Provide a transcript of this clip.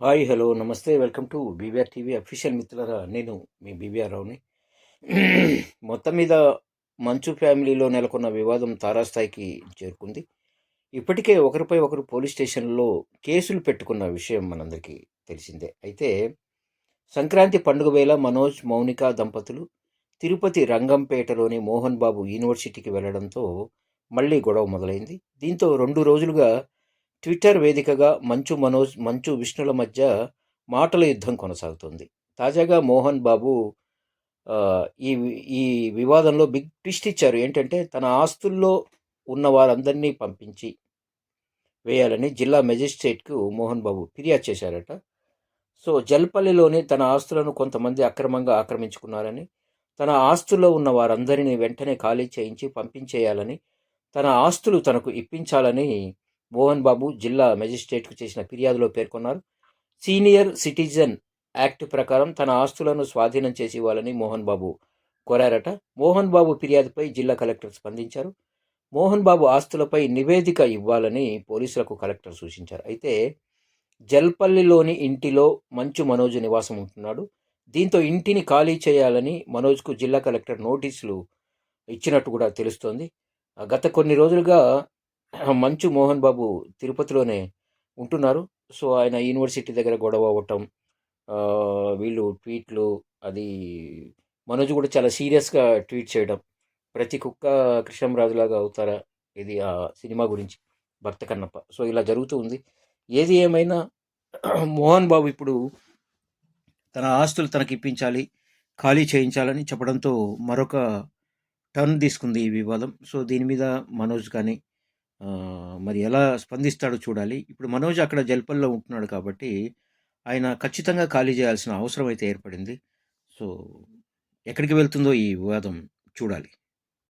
Hi hello నమస్తే. Welcome to BBR TV official మిత్రులరా. నేను మీ బీబీఆర్ రావుని. మొత్తం మీద మంచు ఫ్యామిలీలో నెలకొన్న వివాదం తారాస్థాయికి చేరుకుంది. ఇప్పటికే ఒకరిపై ఒకరు పోలీస్ స్టేషన్లో కేసులు పెట్టుకున్న విషయం మనందరికీ తెలిసిందే. అయితే సంక్రాంతి పండుగ వేళ మనోజ్ మౌనిక దంపతులు తిరుపతి రంగంపేటలోని మోహన్ బాబు యూనివర్సిటీకి వెళ్ళడంతో మళ్ళీ గొడవ మొదలైంది. దీంతో రెండు రోజులుగా ట్విట్టర్ వేదికగా మంచు మనోజ్ మంచు విష్ణుల మధ్య మాటల యుద్ధం కొనసాగుతుంది. తాజాగా మోహన్ బాబు ఈ ఈ వివాదంలో బిగ్ ట్విస్ట్ ఇచ్చారు. ఏంటంటే తన ఆస్తుల్లో ఉన్న వారందరినీ పంపించి వేయాలని జిల్లా మెజిస్ట్రేట్కు మోహన్ బాబు ఫిర్యాదు చేశారట. సో జల్పల్లిలోని తన ఆస్తులను కొంతమంది అక్రమంగా ఆక్రమించుకున్నారని తన ఆస్తుల్లో ఉన్న వారందరినీ వెంటనే ఖాళీ చేయించి పంపించేయాలని తన ఆస్తులు తనకు ఇప్పించాలని మోహన్ బాబు జిల్లా మెజిస్ట్రేట్కు చేసిన ఫిర్యాదులో పేర్కొన్నారు. సీనియర్ సిటిజన్ యాక్ట్ ప్రకారం తన ఆస్తులను స్వాధీనం చేసి ఇవ్వాలని మోహన్ బాబు కోరారట. మోహన్ బాబు ఫిర్యాదుపై జిల్లా కలెక్టర్ స్పందించారు. మోహన్ బాబు ఆస్తులపై నివేదిక ఇవ్వాలని పోలీసులకు కలెక్టర్ సూచించారు. అయితే జల్పల్లిలోని ఇంటిలో మంచు మనోజ్ నివాసం ఉంటున్నాడు. దీంతో ఇంటిని ఖాళీ చేయాలని మనోజ్కు జిల్లా కలెక్టర్ నోటీసులు ఇచ్చినట్టు కూడా తెలుస్తోంది. గత కొన్ని రోజులుగా మంచు మోహన్ బాబు తిరుపతిలోనే ఉంటున్నారు. సో ఆయన యూనివర్సిటీ దగ్గర గొడవ అవ్వటం వీళ్ళు ట్వీట్లు అది మనోజ్ కూడా చాలా సీరియస్గా ట్వీట్ చేయడం. ప్రతి కుక్క కృష్ణంరాజులాగా అవుతారా? ఇది ఆ సినిమా గురించి భక్త కన్నప్ప. సో ఇలా జరుగుతూ ఉంది. ఏది ఏమైనా మోహన్ బాబు ఇప్పుడు తన ఆస్తులు తనకి ఇప్పించాలి ఖాళీ చేయించాలని చెప్పడంతో మరొక టర్న్ తీసుకుంది ఈ వివాదం. సో దీని మీద మనోజ్ కానీ మరి ఎలా స్పందిస్తాడో చూడాలి. ఇప్పుడు మనోజ్ అక్కడ జల్పల్లో ఉంటున్నాడు కాబట్టి ఆయన ఖచ్చితంగా ఖాళీ చేయాల్సిన అవసరం అయితే ఏర్పడింది. సో ఎక్కడికి వెళ్తుందో ఈ వివాదం చూడాలి.